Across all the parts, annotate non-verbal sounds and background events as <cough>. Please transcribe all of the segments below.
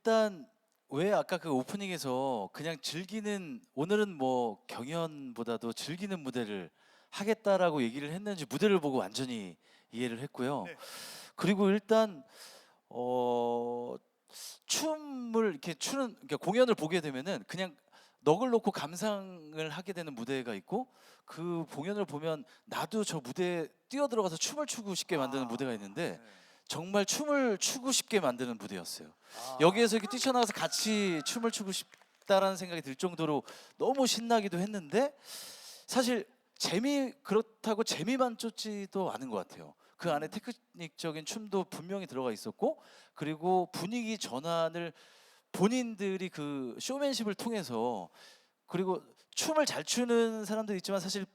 일단 왜 아까 그 오프닝에서 그냥 즐기는 오늘은 뭐 경연보다도 즐기는 무대를 하겠다라고 얘기를 했는지 무대를 보고 완전히 이해를 했고요. 네. 그리고 일단 어 춤을 이렇게 추는 그러니까 공연을 보게 되면은 그냥 넋을 놓고 감상을 하게 되는 무대가 있고 그 공연을 보면 나도 저 무대에 뛰어 들어가서 춤을 추고 싶게 만드는 아, 무대가 있는데 네. 정말 춤을 추고 싶게 만드는 무대였어요. 아. 여기에서 이렇게 뛰쳐나가서 같이 춤을 추고 싶다라는 생각이 들 정도로 너무 신나기도 했는데 사실 재미 그렇다고 재미만 쫓지도 않은 것 같아요. 그 안에 테크닉적인 춤도 분명히 들어가 있었고 그리고 분위기 전환을 본인들이 그 쇼맨십을 통해서 그리고 춤을 잘 추는 사람도 있지만 사실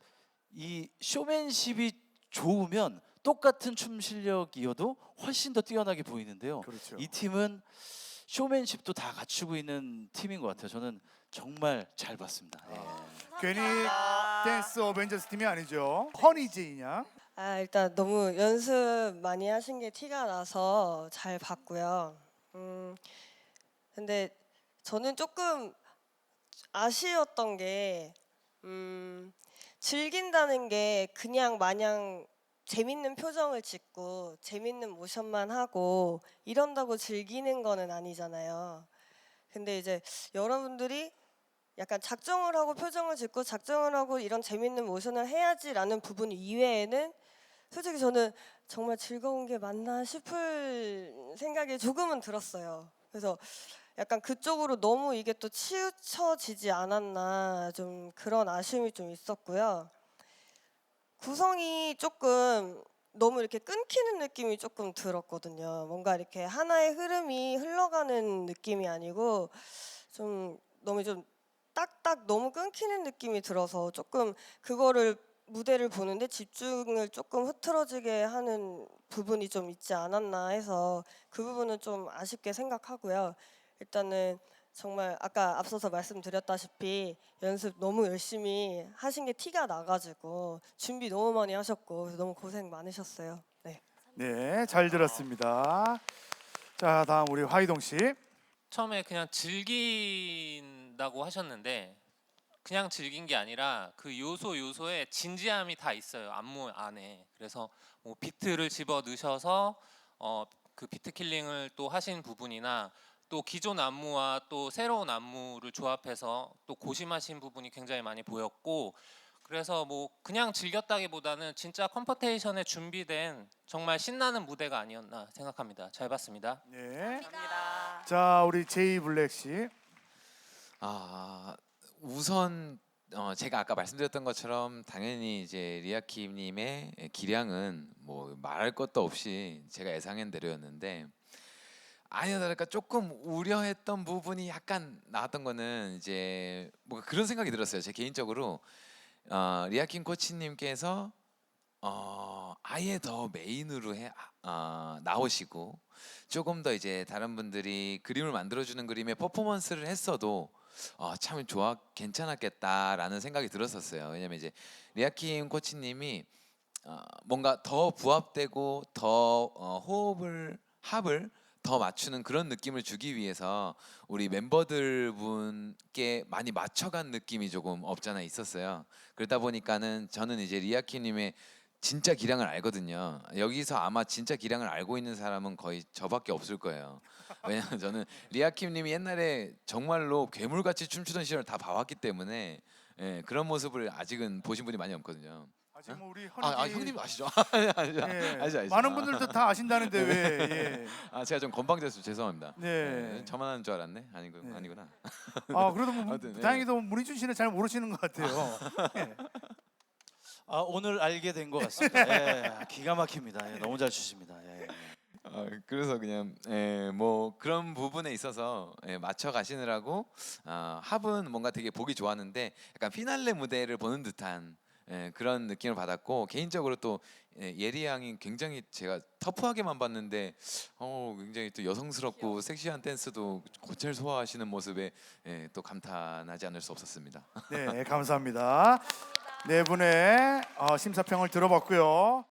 이 쇼맨십이 좋으면 똑같은 춤 실력이어도 훨씬 더 뛰어나게 보이는데요. 그렇죠. 이 팀은 쇼맨십도 다 갖추고 있는 팀인 것 같아요. 저는 정말 잘 봤습니다. 예. 괜히 댄스 어벤져스 팀이 아니죠. 허니제이냐? 아 일단 너무 연습 많이 하신 게 티가 나서 잘 봤고요. 음 근데 저는 조금 아쉬웠던 게 음, 즐긴다는 게 그냥 마냥 재밌는 표정을 짓고 재밌는 모션만 하고 이런다고 즐기는 거는 아니잖아요. 근데 이제 여러분들이 약간 작정을 하고 표정을 짓고 작정을 하고 이런 재밌는 모션을 해야지라는 부분 이외에는 솔직히 저는 정말 즐거운 게 맞나 싶을 생각이 조금은 들었어요. 그래서 약간 그쪽으로 너무 이게 또 치우쳐지지 않았나 좀 그런 아쉬움이 좀 있었고요. 구성이 조금 너무 이렇게 끊기는 느낌이 조금 들었거든요. 뭔가 이렇게 하나의 흐름이 흘러가는 느낌이 아니고 좀 너무 좀 딱딱 너무 끊기는 느낌이 들어서 조금 그거를 무대를 보는데 집중을 조금 흐트러지게 하는 부분이 좀 있지 않았나 해서 그 부분은 좀 아쉽게 생각하고요. 일단은 정말 아까 앞서서 말씀드렸다시피 연습 너무 열심히 하신 게 티가 나가지고 준비 너무 많이 하셨고 너무 고생 많으셨어요. 네. 네, 잘 들었습니다. 자, 다음 우리 화이동 씨. 처음에 그냥 즐긴다고 하셨는데 그냥 즐긴 게 아니라 그 요소 요소에 진지함이 다 있어요 안무 안에 그래서 뭐 비트를 집어 넣으셔서 어 그 비트 킬링을 또 하신 부분이나 또 기존 안무와 또 새로운 안무를 조합해서 또 고심하신 부분이 굉장히 많이 보였고 그래서 뭐 그냥 즐겼다기보다는 진짜 컴퍼테이션에 준비된 정말 신나는 무대가 아니었나 생각합니다 잘 봤습니다. 네. 자, 우리 제이 블랙 씨. 아 우선 어, 제가 아까 말씀드렸던 것처럼 당연히 이제 리아킴님의 기량은 뭐 말할 것도 없이 제가 예상한 대로였는데 아니나 다를까 조금 우려했던 부분이 약간 나왔던 거는 이제 뭐 그런 생각이 들었어요. 제 개인적으로 어, 리아킴 코치님께서 어, 아예 더 메인으로 해, 어, 나오시고 조금 더 이제 다른 분들이 그림을 만들어주는 그림에 퍼포먼스를 했어도 어, 참 좋아 괜찮았겠다라는 생각이 들었었어요. 왜냐면 이제 리아킴 코치님이 어, 뭔가 더 부합되고 더 어, 호흡을 합을 더 맞추는 그런 느낌을 주기 위해서 우리 멤버들 분께 많이 맞춰간 느낌이 조금 없잖아 있었어요. 그러다 보니까는 저는 이제 리아킴님의 진짜 기량을 알거든요. 여기서 아마 진짜 기량을 알고 있는 사람은 거의 저밖에 없을 거예요. 왜냐면 저는 리아킴님이 옛날에 정말로 괴물같이 춤추던 시절 다 봐왔기 때문에 예, 그런 모습을 아직은 보신 분이 많이 없거든요. 아, 지금 우리 허니제이. 아, 아 형님 아시죠? 아시죠? 예, <laughs> 아시죠? 아시죠? 많은 분들도 다 아신다는데 왜? 예. 아 제가 좀 건방져서 죄송합니다. 네. 예, 저만 하는 줄 알았네. 아니고 네. 아니구나. 아, 그래도 뭐 <laughs> 아무튼, 네. 다행히도 문희준 씨는 잘 모르시는 것 같아요. 예. 아, 오늘 알게 된 것 같습니다. 예, 기가 막힙니다. 예, 너무 잘 추십니다. 예. 어, 그래서 그냥 예, 뭐 그런 부분에 있어서 예, 맞춰 가시느라고 어, 합은 뭔가 되게 보기 좋았는데 약간 피날레 무대를 보는 듯한 예, 그런 느낌을 받았고 개인적으로 또 예, 예리 양이 굉장히 제가 터프하게만 봤는데 어, 굉장히 또 여성스럽고 섹시한 댄스도 곧잘 소화하시는 모습에 예, 또 감탄하지 않을 수 없었습니다. 네, 감사합니다. 네 분의 어, 심사평을 들어봤고요.